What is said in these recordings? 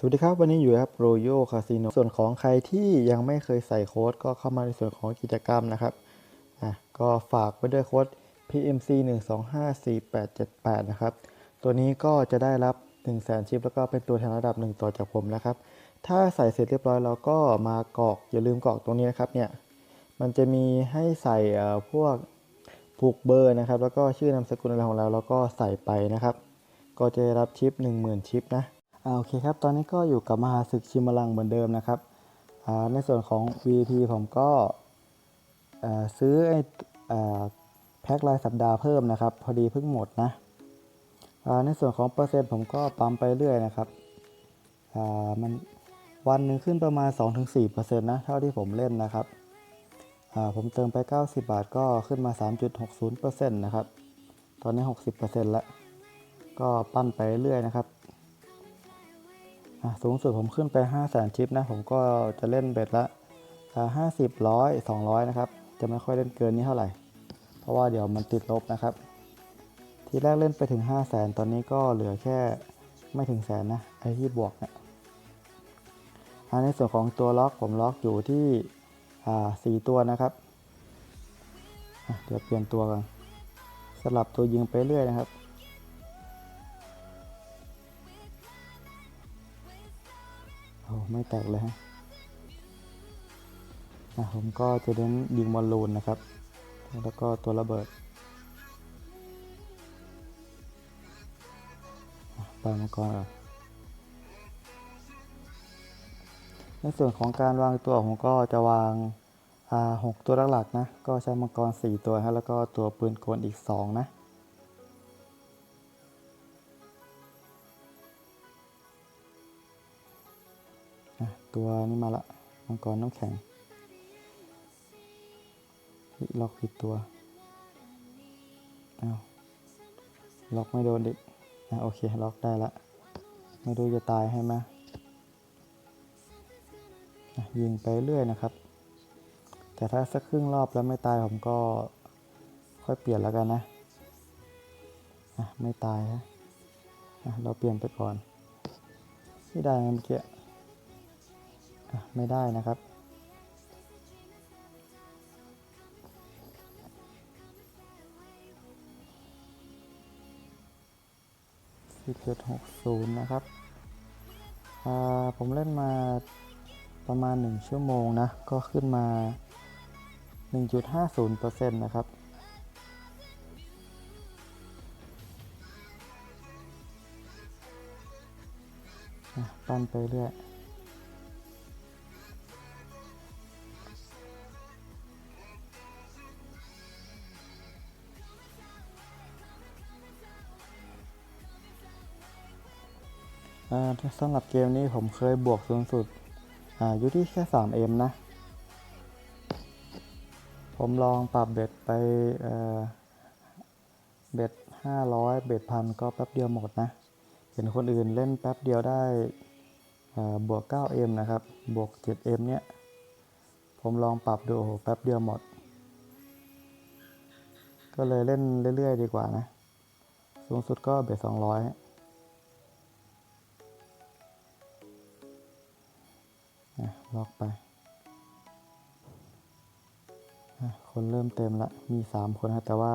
สวัสดีครับ วันนี้อยู่ครับโรโยคาสิโนส่วนของใครที่ยังไม่เคยใส่โค้ดก็เข้ามาในส่วนของกิจกรรมนะครับอะก็ฝากไว้ด้วยโค้ด PMC 1 2 5 4 8 7 8 นะครับ ตัวนี้ก็จะได้รับ 1 0 0 0 0แสนชิป แล้วก็เป็นตัวแทนระดับ 1 ต่อจากผมนะครับ ถ้าใส่เสร็จเรียบร้อยเราก็มากรอกอย่าลืมกรอกตรงนี้นะครับเนี่ยมันจะมีให้ใส่เอ่อพวกผูกเบอร์นะครับ แล้วก็ชื่อนามสกุลอะไรของเราแล้วก็ใส่ไปนะครับ ก็จะได้รับชิป 10,000 ชิปนะ โอเคครับ ตอนนี้ก็อยู่กับมหาศึกชิมลังเหมือนเดิมนะครับ ในส่วนของ VP ผมก็ซื้อไอ้แพ็ครายสัปดาห์เพิ่มนะครับ พอดีเพิ่งหมดนะ ในส่วนของเปอร์เซ็นต์ผมก็ปั๊มไปเรื่อยนะครับมันวันหนึ่งขึ้นประมาณ 2-4%นะ เท่าที่ผมเล่นนะครับ ผมเติมไป 90 บาทก็ขึ้นมา 3.60%นะครับ ตอนนี้ 60%แล้ว ก็ปั้นไปเรื่อยนะครับ สูงสุดผมขึ้นไป 5 0 0แสนชิปนะ ผมก็จะเล่นเบ็ดละห้าสิบร้อยสองร้อยนะครับ จะไม่ค่อยเล่นเกินนี้เท่าไหร่ เพราะว่าเดี๋ยวมันติดลบนะครับ ทีแรกเล่นไปถึง 5 0 0แสนตอนนี้ก็เหลือแค่ไม่ถึงแสนนะ ไอที่บวกเนี่ยในส่วนของตัวล็อกผมล็อกอยู่ที่สี่ตัวนะครับ เดี๋ยวเปลี่ยนตัวกัน สลับตัวยิงไปเรื่อยนะครับ ไม่แตกเลยฮะอะผมก็จะเน้นยิงบอลลูนนะครับ แล้วก็ตัวระเบิดอะไปมาก่อนก่อนในส่วนของการวางตัวผมก็จะวางหกตัวหลักๆนะ ก็ใช้มังกร 4 ตัวฮะแล้วก็ตัวปืนกลอีก 2 นะ ตัวนี้มาละมังกรน้ำแข็งล็อกผิดตัวเอาล็อกไม่โดนดิอะโอเค ล็อกได้ละ ไม่รู้จะตายให้ไหมยิงไปเรื่อยนะครับ แต่ถ้าสักครึ่งรอบแล้วไม่ตายผมก็ค่อยเปลี่ยนแล้วกันนะอะไม่ตายฮะเราเปลี่ยนไปก่อน ไม่ได้เมื่อกี้ ไม่ได้นะครับ 1760 นะครับ ผมเล่นมาประมาณ 1 ชั่วโมงนะ ก็ขึ้นมา 1.50%นะครับปั้นไปเรื่อย สำหรับเกมนี้ผมเคยบวกสูงสุดออยู่ที่แค่ 3M นะ ผมลองปรับเบ็ดไปเบ็ด 500 เบ็ดพันก็แป๊บเดียวหมดนะ เห็นคนอื่นเล่นแป๊บเดียวได้บวก 9M นะครับ บวก 7M เนี้ยผมลองปรับดูโอ้โหแป๊บเดียวหมด ก็เลยเล่นเรื่อยๆ ดีกว่านะ สูงสุดก็เบ็ด 200 ล็อกไป คนเริ่มเต็มละ มีสามคนครับแต่ว่า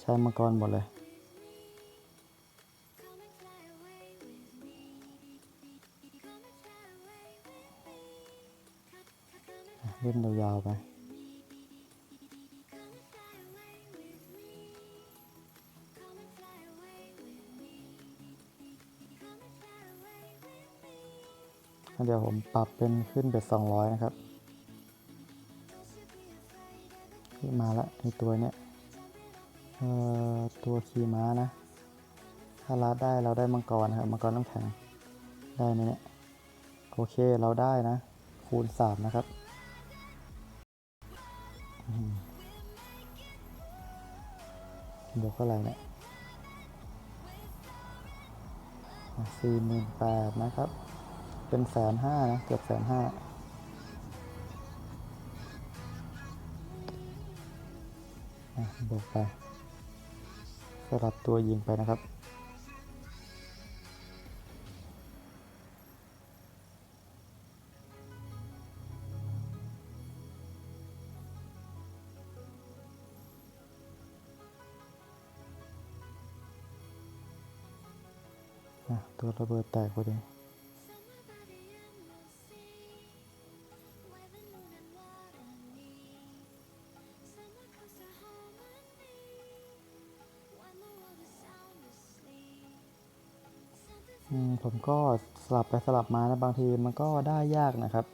ใช้มังกรหมดเลย เล่นยาวๆไป เดี๋ยวผมปรับเป็นขึ้นเบ็ดสองร้อยนะครับมาละในตัวเนี้ยตัวขี่ม้านะ ถ้ารัดได้เราได้มังกรนะครับมังกรน้ำแข็งได้ไหมเนี่ยโอเคเราได้นะ คูณสามนะครับบวกเท่าไหร่เนี่ยสี่หมื่นแปดนะครับ เป็นแสนห้านะ เกือบแสนห้าบวกไป สลับตัวยิงไปนะครับ ตัวระเบิดแตกไปเลย ผมก็สลับไปสลับมานะบางทีมันก็ได้ยากนะครับ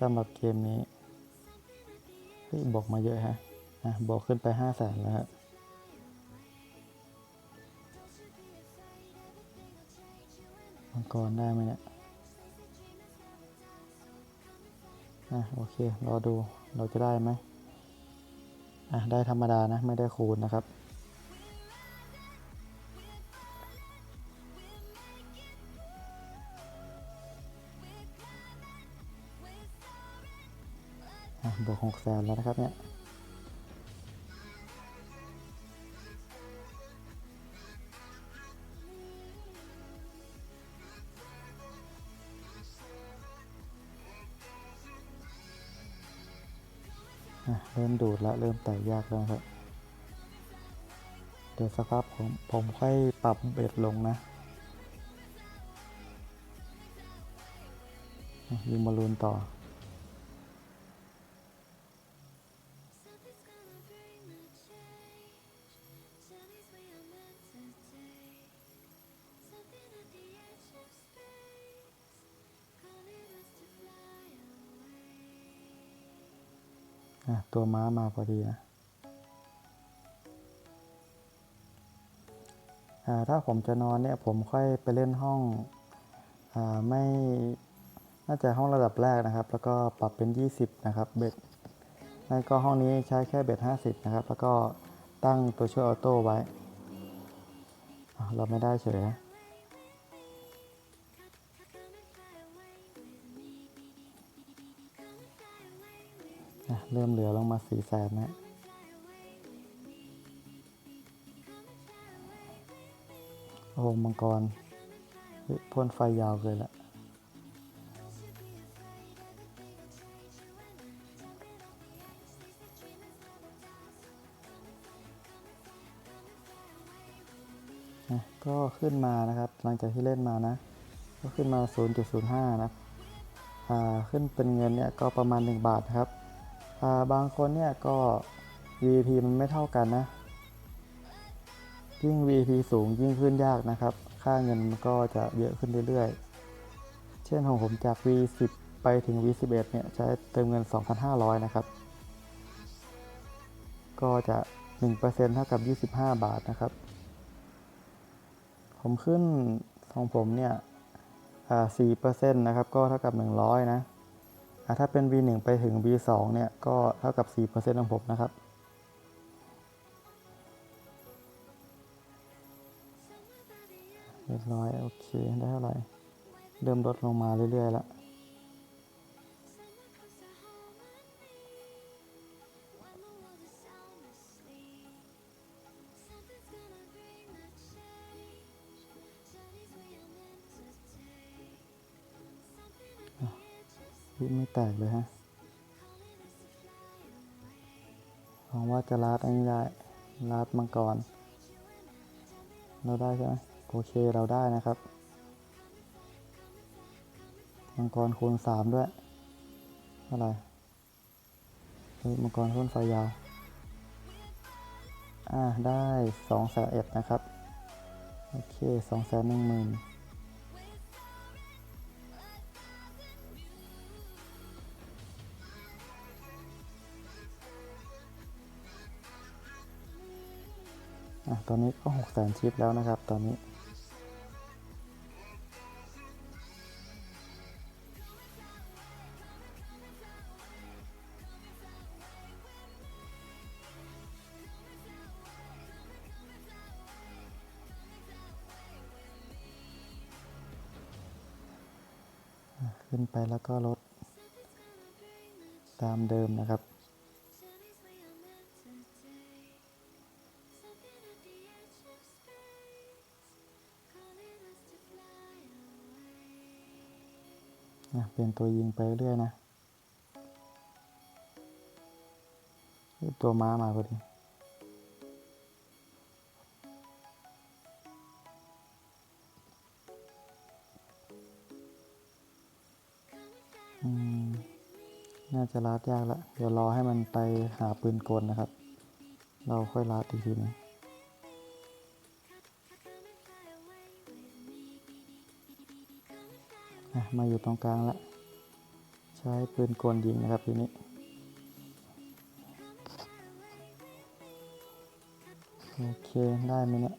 สำหรับเกมนี้เฮ้ยบวกมาเยอะฮะอะบวกขึ้นไปห้าแสนแล้วฮะมังกรได้ไหมเนี่ยอะโอเครอดูเราจะได้ไหมอะได้ธรรมดานะ ไม่ได้คูณนะครับ บวกหกแสนแล้วนะครับเนี่ยเริ่มดูดแล้วเริ่มแตกยากแล้วครับ เดี๋ยวสักพักผมผมค่อยปรับเบ็ดลงนะอะยิงบอลลูนต่อ ตัวม้ามาพอดีนะถ้าผมจะนอนเนี่ยผมค่อยไปเล่นห้องอไม่น่าจะห้องระดับแรกนะครับ แล้วก็ปรับเป็น 20 นะครับเบ็ดนั่นก็ห้องนี้ใช้แค่เบ็ด50 นะครับ แล้วก็ตั้งตัวช่วยออโต้ไว้ เราไม่ได้เฉยนะ อะเริ่มเหลือลงมา4แสนนะโอ้โหมังกรพ่นไฟยาวเลยละอะก็ขึ้นมานะครับ หลังจากที่เล่นมานะ ก็ขึ้นมา 0.05 นะ อ่า ขึ้นเป็นเงินเนี่ยก็ประมาณ 1 บาทครับ บางคนเนี่ยก็ VP มันไม่เท่ากันนะ ยิ่ง VP สูงยิ่งขึ้นยากนะครับ ค่าเงินมันก็จะเยอะขึ้นเรื่อยๆ เช่นของผมจาก V10 ไปถึง V11 เนี่ยใช้เติมเงิน 2,500 นะครับ ก็จะ 1%เท่ากับ 25 บาทนะครับ ผมขึ้นของผมเนี่ยอ่า4%นะครับ ก็เท่ากับ 100 นะอ่า ถ้าเป็น V1 ไปถึง V2 เนี่ยก็เท่ากับ 4%ของผมนะครับ เรียบร้อย โอเค ได้เท่าไหร่ เริ่มลดลงมาเรื่อยๆแล้ว วิไม่แตกเลยฮะหวังว่าจะลาดอันนี้ได้ลาดมังกร เราได้ใช่ไหมโอเคเราได้นะครับ มังกรคูณสามด้วยเท่าไหร่เฮ้ยมังกรพ่นไฟยาว อ่าได้สองแสนเอ็ดนะครับ โอเคสองแสนหนึ่งหมื่น อะตอนนี้ก็หกแสนชิปแล้วนะครับ ตอนนี้ ขึ้นไปแล้วก็ลดตามเดิมนะครับ เป็นตัวยิงไปเรื่อยนะตัวม้ามาพอดีน่าจะลาดยากละ เดี๋ยวรอให้มันไปหาปืนกลนะครับ เราค่อยลาดอีกทีนึงมาอยู่ตรงกลางแล้ว ใช้ปืนกลยิงนะครับทีนี้โอเคได้ไหมเนี่ย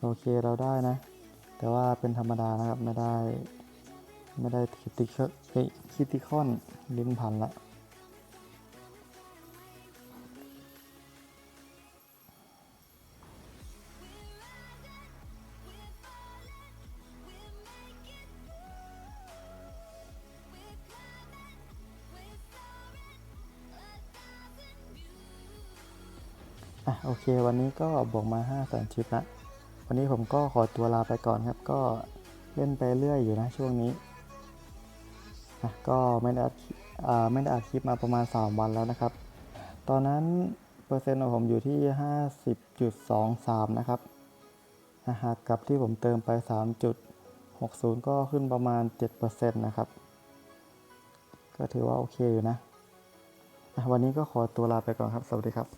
โอเคเราได้นะ แต่ว่าเป็นธรรมดานะครับไม่ได้ ไม่ได้คิติคคิติคอนลิ้นพันละ อะโอเค วันนี้ก็บวกมา5แสนชิปละวันนี้ผมก็ขอตัวลาไปก่อนครับ ก็เล่นไปเรื่อยอยู่นะช่วงนี้อะก็ไม่ได้อัดคลิปอ่าไม่ได้อัดคลิปมาประมาณ 3 วันแล้วนะครับ ตอนนั้นเปอร์เซ็นต์ของผมอยู่ที่ 50.23 นะครับหากกับที่ผมเติมไป 3.60 ก็ขึ้นประมาณ 7%นะครับ ก็ถือว่าโอเคอยู่นะ วันนี้ก็ขอตัวลาไปก่อนครับ สวัสดีครับ